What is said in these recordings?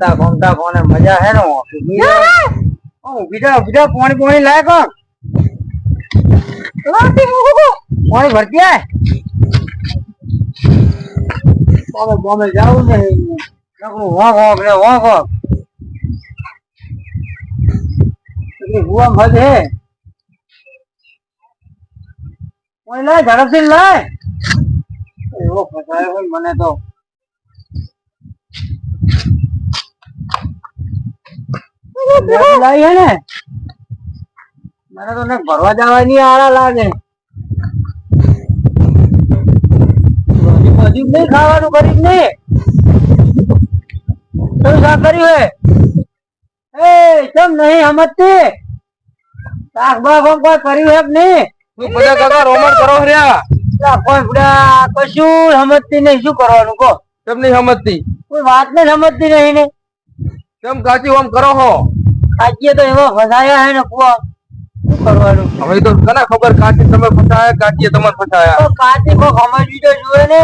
ગમતા ગમતા કોને મજા હે ને બીજા બીજા પાણી પાણી લાય કોણ? પાણી ભરતી આય? બોમે બોમે જાવું ને નકરું વાંક વાંક ને વાંક એટલે ભૂવા મજ હે. પાણી લાય ઝડપથી લાય. એવો ફસાયો મને તો. લાવી હે ને મને તો ને ભરવા જવાની આળા લાગે. હજુ નહીં ખાવાનું કરી નહીં શું શાક કર્યું હે? એ કેમ નહીં સમજતી શાક બાક કોઈ કર્યું હે કે નહીં? તું બધા કાકા રોમણ કરો રહ્યા. કોઈ બુડા કશું સમજતી નહીં. શું કરવાનું કહો? કેમ નહીં સમજતી કોઈ વાત ને સમજતી નહીં ને. કેમ કાચી ઓમ કરો હો? કાચીએ તો એવા ફસાયા હે ને કુવા. શું કરવાનું? હવે તો કને ખબર કાચી તમે ફસાયા કાચીએ તમે ફસાયા. તો કાચી કોક સમજવી તો જોઈએ ને.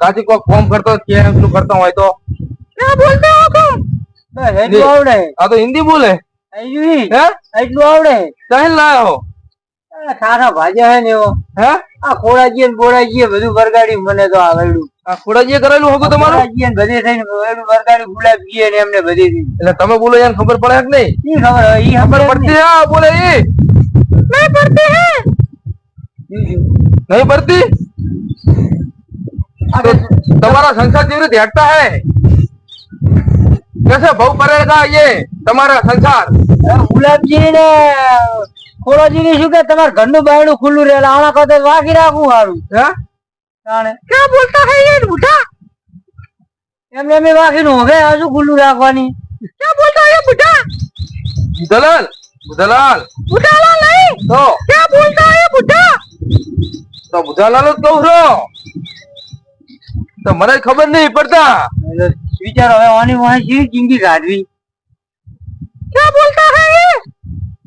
કાચી કોઈ ફોર્મ કરતો કે શું કરતો હોય તો? ના બોલતો હો તુમ એટલું આવડે. આ તો હિન્દી બોલે. આઈ હે? એટલું આવડે. ચાહી લાયા તારા ભાજા હે ને એવો? હે? આ ખોડાજી ને બધું બરગાડી મને તો આવડ્યું. આ ખોડાજી કરેલું હોગું તમારું? ખોડાજી બધે થઈને બધું બરગાડી ગુલાબજી ને એમને બધી એટલે તમે બોલો યાર ખબર પડે કે નહીં? ઈ ખબર ઈ ખબર પડતી હા બોલે ઈ. નહીં પડતી હે. નહીં પડતી? તમારા સંસાર જેવી રીતે હેઠતા હે? જશે બહુ પરેગા એ તમારા સંસાર. ગુલાબજી ને ખોરોજી ની શું કે તમાર ઘરનું બાયડું ખુલ્લું રહેલા આના કદે વાગી રાખું હારું. હે? તાણે. કે બોલતા હે એ બુઢા એમ એમ વાગી નો હવે હજુ ખુલ્લું રાખવાની. કે બોલતા હે બુઢા દલાલ દલાલ. બુઢાલાલ નહીં? તો? કે બોલતા હે બુઢા તો બુઢાલાલ જ કહું તો મને ખબર નહીં પડતા. વિચારો હવે આની વાંહે કેવી જિંદગી કાઢવી ક્યાં બોલતા હે યે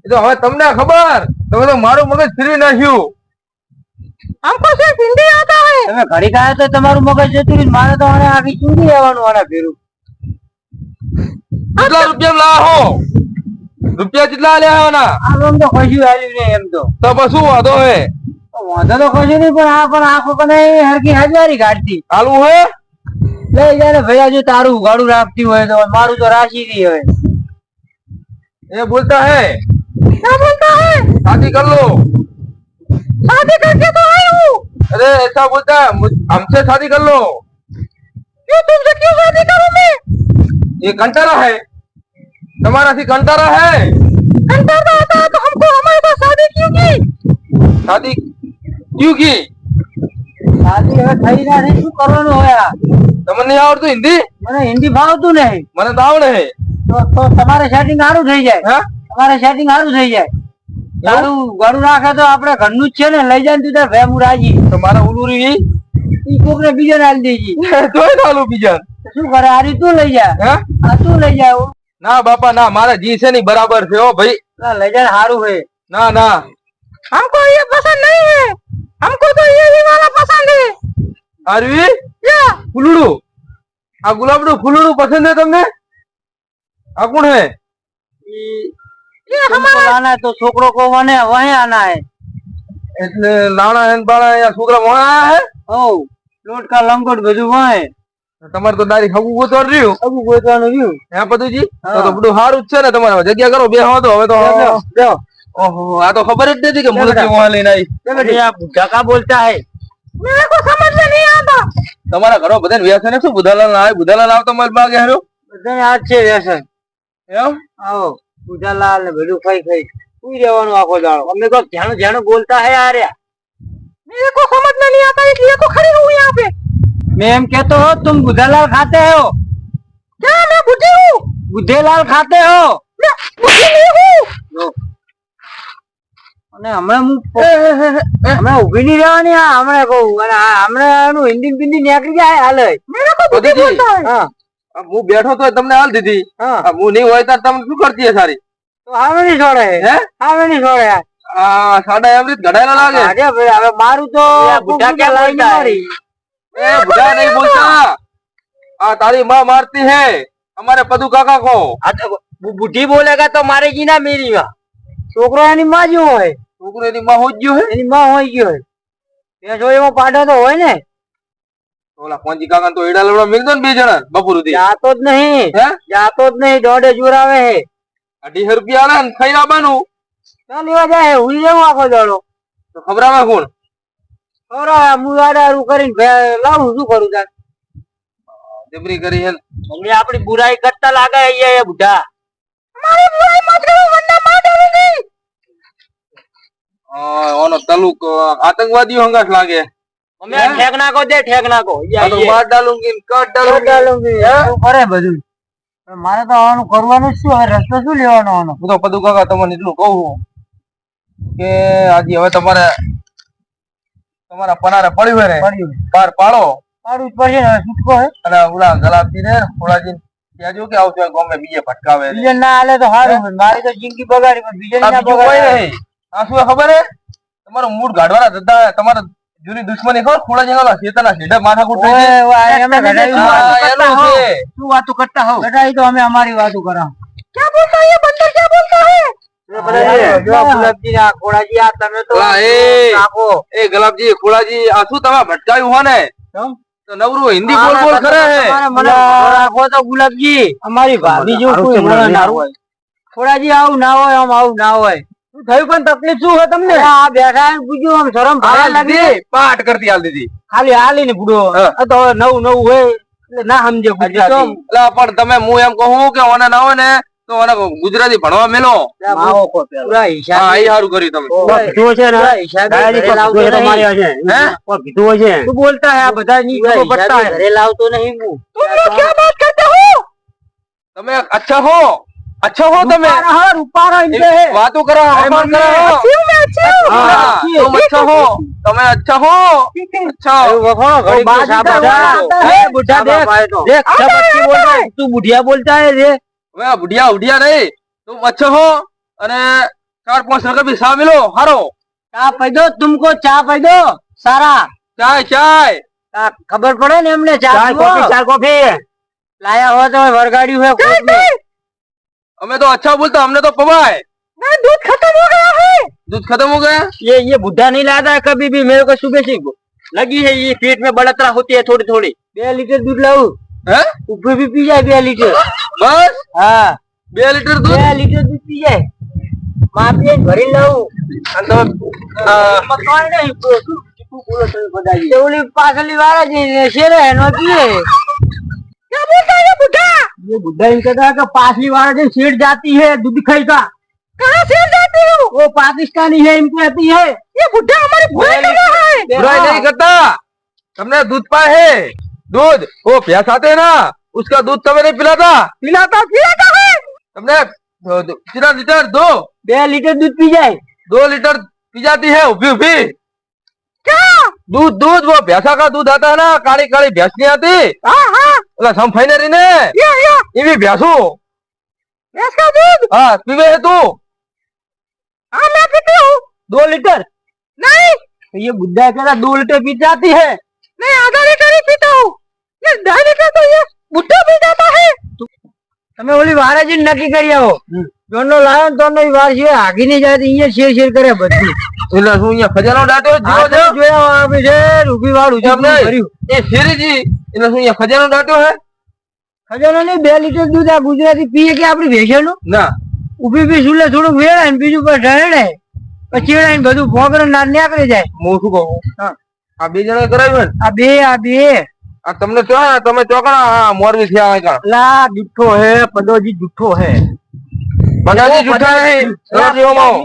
એ તો હવે તમને ખબર તમે તો મારું મગજ ફેરવી નાખ્યું हमको सिर्फ हिंदी आता है તમે ઘડી કાય તો તમારું મગજ જતું રહ્યું મારે તો આને આખી ચૂંટી આવવાનું આના ફેરું કેટલા રૂપિયા લાવો રૂપિયા કેટલા લ્યા આવવાના આમ તો કશું આવ્યું નહીં એમ તો તો પછી શું વાંધો હે તો વાંધો તો કશું નહીં પણ આ પણ આખો કને હરકી હજારી કાઢતી હાલવું હે લઈ જાય ને ભૈયા જો તારું ગાડું રાખતી હોય તો મારું તો રાશી ની હોય ये बोलता है क्या बोलता है शादी कर लो शादी करके तो आई हूँ अरे ऐसा बोलता है मुझ- हमसे शादी कर लो क्यों तुमसे क्यों शादी करूँ मैं ये कंटारा है तुम्हारा सी कंटारा है कंटारा आता है तो हमको हमारे पास शादी क्यों की शादी क्यों की શાદી હવે થઈ ના નહીં શું કરવાનું હોય આ? તમને નહીં આવડતું હિન્દી? મને હિન્દી ભાવતું નહીં. મને તો આવડે છે. તો તમારે સેટિંગ સારું થઈ જાય. હા? તમારે સેટિંગ સારું થઈ જાય. સારું ગળું રાખે તો આપડે ઘરનું જ છે ને લઈ જાય તું તાર ભેમ તો તમારા ઉલુરી ઈ કોકને બીજાને આલી દેજી. તોય ના બીજા શું કરે? આરી તું લઈ જાય. હા? આ શું લઈ જાય ના બાપા ના મારા જી છે નહીં બરાબર છે ઓ ભાઈ. ના લઈ જાય સારું હે ના ના. હમકો યે પસંદ નહીં હે હમકો તો યે વાલા પસંદ હે અરવી ફૂલડું. આ ગુલાબડું ફૂલડું પસંદ હે તમને? આ કોણ હે? લાના છોકરો કો આના છોકરા લોટકા લંગોટ બધું વહે. તમારે તો દારી હગું ગોતવા રહ્યું. હગું ગોતવાનું રહ્યું. હે પદુજી? તો તો જ છે ને તમારે. જગ્યા કરો બે હો તો. હવે તો આ તો ખબર જ નથી કે મુરતી વહે લઈને આવી ઢાકા બોલતા હે. મેરે સમજ નહીં. તમારા ઘરો બધાને વ્યસન છે શું બુધાલાલ ના આવે બુધાલાલ આવતો મારી બાગે હારું બધાને આજ છે વ્યસન એમ આવો પૂજાલાલ ને બધું ખાઈ ખાઈ સુઈ રહેવાનું આખો દાડો અમને તો જાણો જાણો બોલતા है आ रहा मेरे को समझ में नहीं आता इसलिए तो खड़ी हूँ यहाँ पे मैं एम कहते हो तुम बुधालाल खाते हो क्या मैं बुद्धि हूँ बुद्धेलाल खाते हो बुद्धि नहीं हूँ અને હમણાં હું હમણાં ઊભી નહીં રહેવાની આ હમણાં કહું. અને હમણાં એનું હિન્દી બિંદી નીકળી જાય હાલ. બુદ્ધિ હા. આ હું બેઠો તો તમને હાલ દીધી. હું. નહીં હોય ત્યારે તમે શું કરતી સારી? તો આવે નહીં છોડે. હે? આવે નહીં છોડે. સાડા એમ રીત ઘડાયેલા લાગે. આજે ભાઈ હવે મારું તો બુઢા કે લાવી મારી. એ બુઢા નહીં બોલતા. આ તારી માં મારતી હે. અમારે પદુ કાકા બુ- બુઢી બોલેગા તો મારે જી ના મેરી માં છોકરો એની માં જ હોય. છોકરો એની માં ગયો હે? એની માં હોય ગયો હોય ભેંસો એમાં પાડો તો હોય ને. ઓલા પોંજી કાકા તો એડા લવડા મિલતો ને બે જણા બપોર સુધી. જાતો જ નહીં. હે? જાતો જ નહીં દોડે જોરાવે હે. અઢી રૂપિયા આલે ને ખાઈ આવવાનું ચાલ લેવા જાય હું જવું આખો દાડો. તો ખબરામાં કોણ? ખવડાવે હું આડારું કરીને લાવું શું કરું તાર? જબરી કરી હે ને. આપણી બુરાઈ કરતા લાગે અહીંયા એ બુઢા. ઓનો તલુક આતંકવાદીઓ હંગાટ લાગે. મમ્મી ઠેક નાખો દે ઠેક નાખો માર ડાલુંગી કટ ડાલુંગી કરે બધું? મારે તો આવવાનું કરવાનું શું? હવે રસ્તો શું લેવાનો આનો? હું તો પદુ કાકા તમને એટલું કહું કે આજે હવે તમારે તમારા પનારે પડ્યું રે ને? પડ્યું. બાર પાડો. પાડવું જ પડશે ને છૂટકો હે. અને ઓલા ગલાબજી ને ખોડાજી કહેજો કે આવશે ગમે બીજે ભટકાવે. બીજે ના હાલે તો સારું મારી તો જિંદગી બગાડી પણ બીજે ના બગાડે. આ શું ખબર હે? તમારો મૂડ ગાઢવાના ધંધા તમારા જૂની દુશ્મની ખબર? ખોડાજી ઓલા શેતાના સીધા માથાકૂટ થઈ ઓય, ઓય, અમે. હોવ. શું વાતો કરતા હો ગડાઈ તો અમે અમારી વાતો કરા ક્યાં બોલતા હે? બંદર ક્યાં બોલતા હે? ગુલાબજી ના ખોડાજી આ તમે એ. નાખો એ ગલાબજી ખોડાજી આ શું તમે ભટકાયું હો ને? નવરું હિન્દી બોલ બોલ કરે હે. તમારે મને રાખો તો ગુલાબજી અમારી ભાભી હોય. ખોડાજી આવું ના હોય આમ આવું ના હોય. થયું પણ તકલીફ શું હોય તમને? આ બેઠા પૂછ્યું આમ શરમ ભરા લાગી દીધી, કરતી હાલ દીધી. ખાલી હાલી ને બુડો તો નવું નવું હોય એટલે ના સમજે ગુજરાતી. પણ તમે હું એમ કહું કે ઓને ના હોય ને તો ઓને ગુજરાતી ભણવા મેલો. માવો કો પૂરા હિસાબ હા એ સારું કર્યું તમે. કીધું છે ને હિસાબ ઘરે લાવતો નહીં. હે? કીધું છે તું બોલતા હે આ બધા? ની ખબર પડતા હે. ઘરે લાવતો નહીં હું. તું ક્યાં બાત કરતે હો? તમે અચ્છા હો. અચ્છા હો તમે રૂપારા હો રૂપારા ઇનકે હે વાતો કરો હમાર કરો અચ્છી મેં અચ્છી હા, तुम अच्छा हो તમે અચ્છા હો અચ્છા घड़ी बाजी के साथ का बुढ़ा आता है, है, बुढ़ा बुढ़ा देख देख सब अच्छी बोल रहा है तू बुढ़िया बोलता है रे હવે બુઢિયા ઉઢિયા નહીં तुम अच्छा हो અને ચાર પાંચ રકમ બી સા મિલો હારો चा पै दो तुमको चा पै दो सारा ચાય ચાય चा खबर पड़े ने हमने चा कॉफी चा कॉफी लाया हो तो वरगाड़ी हुए कोर्ट में અમે તો अच्छा बोलता हमने तो पवाए मैं दूध खत्म हो गया है दूध खत्म हो गया ये ये बुढ़ा नहीं लाता है कभी भी मेरे को सुबह से लगी है ये पेट में बढ़तरा होती है थोड़ी थोड़ी बे लीटर दूध लाऊ હે ऊपर भी पी जाए बे लीटर બસ हाँ બે લીટર દૂધ બે લીટર દૂધ પી જાય માપીએ ભરી લઉં અને તમે અ, મકાન નહીં શું બોલો તમે બધા એ ઓલી પાછળની વાળા જે શેરે એનો પીએ क्या बोलता है ये बुढ़ा ये इनका कहा कि पासली वाला जो सेठ जाती है दूध खाई का। कहाँ सेठ जाती हो? वो पाकिस्तानी है इनको कहती है। ये बुढ़ा हमारी बुराई कर रहा है। बुराई नहीं करता। तुमने दूध पाए है। दूध वो आते हैं ना। उसका दूध तुम्हें नहीं पिलाता। पिलाता पिलाता है। तुमने कितना लीटर? दो। बे लीटर दूध पी जाए। दो लीटर पी जाती है उभी उभी क्या? दूध दूध वो भैंसा का दूध आता है ना। काली काली भैंस नहीं आती। हाँ हाँ ओला समफाइनरी ने ये ये ये भी भैंसू भैंस का दूध हाँ पीवे है तू हाँ मैं पीती हूँ दो लीटर नहीं तो ये बुढ़ा कह रहा दो लीटर पी जाती है मैं आधा लीटर ही पीता हूँ ये ढाई लीटर तो ये बुढ़ा पी जाता है તમે ઓલી વારાજી નક્કી કરી આવો જોનો લાયો ને તોનો ઈ વાર છે આગી નહીં જાય તો અહીંયા શેર શેર કરે બધું એટલે શું અહીંયા ખજાનો દાટ્યો જીવો છે? જોયા આવે છે રૂપી વાળું એમ એ શેરીજી એટલે શું અહીંયા ખજાનો દાટ્યો હે? ખજાનો નહીં બે લીટર દૂધ આ ગુજરાતી પીએ કે આપડી ભેંસેનું? ના. ઊભી બી સુલે થોડુંક વેળાય ને બીજું પર ઢળે પછી વેળાય બધું ભોગર ના નીકળી જાય. હું શું કહું? હા. આ બે જણા કરાવ્યું ને? આ બે આ બે. આ તમને ચો તમે ચોકણા મોરબી થયા લા જુઠ્ઠો હે પદોજી જુઠ્ઠો હે. બધાજી જૂઠા નહીં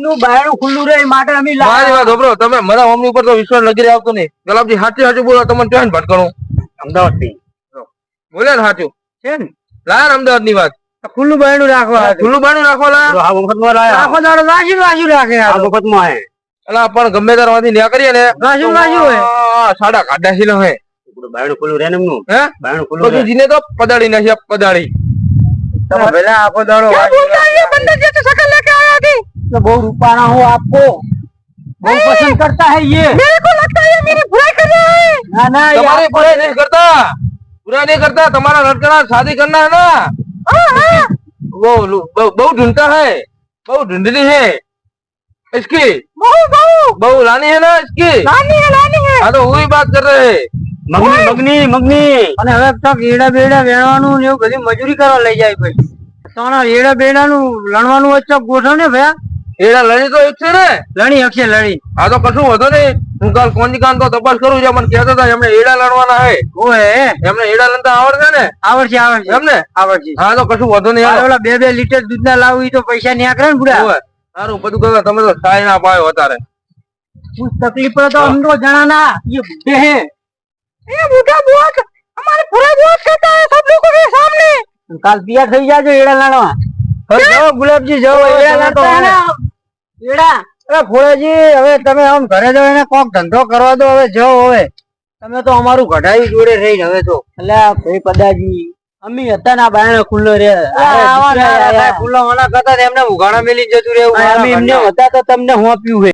નું બાયણું ખુલ્લું રહે માટે અમે મારી વાત સાંભળો તમે મારા મમ્મી ઉપર તો વિશ્વાસ લગી આવતો નહીં. ગલાબજી સાચું સાચું બોલો તમને ચોઈન ભટકણું અમદાવાદથી બોલે ને સાચું છે ને? લાયા અમદાવાદની વાત. ખુલ્લું બાયણું રાખવા હાટુ. ખુલ્લું બાણું રાખો લા આ વખતમાં આખો દાડો વાંચ્યું વાંચ્યું રાખે આ વખતમાં હે અલા પણ ગમે ત્યારે માંથી ન્યા કરીએ ને. હે સાડા કાઢા છે હે બાયણું ખુલ્લું રહે ને એમનું. હે? બાયણું ખુલ્લું જીને તો પદાડી નાખી પદાડી. तो पहले आपको दौड़ो तो बहुत हूँ आपको। बहुत पसंद करता है ये। मेरे को लगता है मेरी बुराई कर रहा है। ना ना बुराई नहीं। करता। बुराई नहीं करता। तुम्हारा लड़का शादी करना है ना। हाँ, हाँ। वो बहु ढूंढता है। बहु ढूंढनी है। इसकी बहु बहु। बहु लानी है ना इसकी। लानी है लानी है। हाँ तो वही बात कर रहे हैं। મગની મગની મગની. અને હવે તો રેડા બેડા વેણવાનું ને એવું બધી મજૂરી કરવા લઈ જાય પછી તો રેડા બેડા નું લણવાનું હોય તો ને ભયા. લણી તો એક છે ને? લણી હકશે લણી. આ તો કશું વધો નહીં. હું તપાસ કરું છું. એમને એડા લણવાના હે. એમને એડા લણતા આવડશે ને? આવડશે આવડશે. એમને? આવડશે. હા તો કશું વધો નહીં. ઓલા બે બે લીટર દૂધ ના લાવું તો પૈસા નહીં આકરે સારું બધું કરતા તમે તો સાય ના પાયો અત્યારે તકલીફ તો અમને જણા ના ये बुढ़े हैं ये बूढ़ा बुआ हमारे पूरा बुआ कहता है सब लोगों के सामने काल पिया થઈ જાજો એડા લાણવા હવે જાઓ ગુલાબજી જાઓ એડા લાણતા હે ને એડા અરે ફોડાજી હવે તમે આમ ઘરે જાઓ એને કોક ધંધો કરવા દો હવે જાઓ હવે તમે તો અમારું કઢાઈ જોડે રહીને હવે તો એટલે ભાઈ પદાજી અમી હતા ના બાયણા ખુલ્લો રે ખુલ્લો મના કરતા એમને ઉઘાણા મેલી જતું રહેવું અમે એમને હતા તો તમને હું આપ્યું છે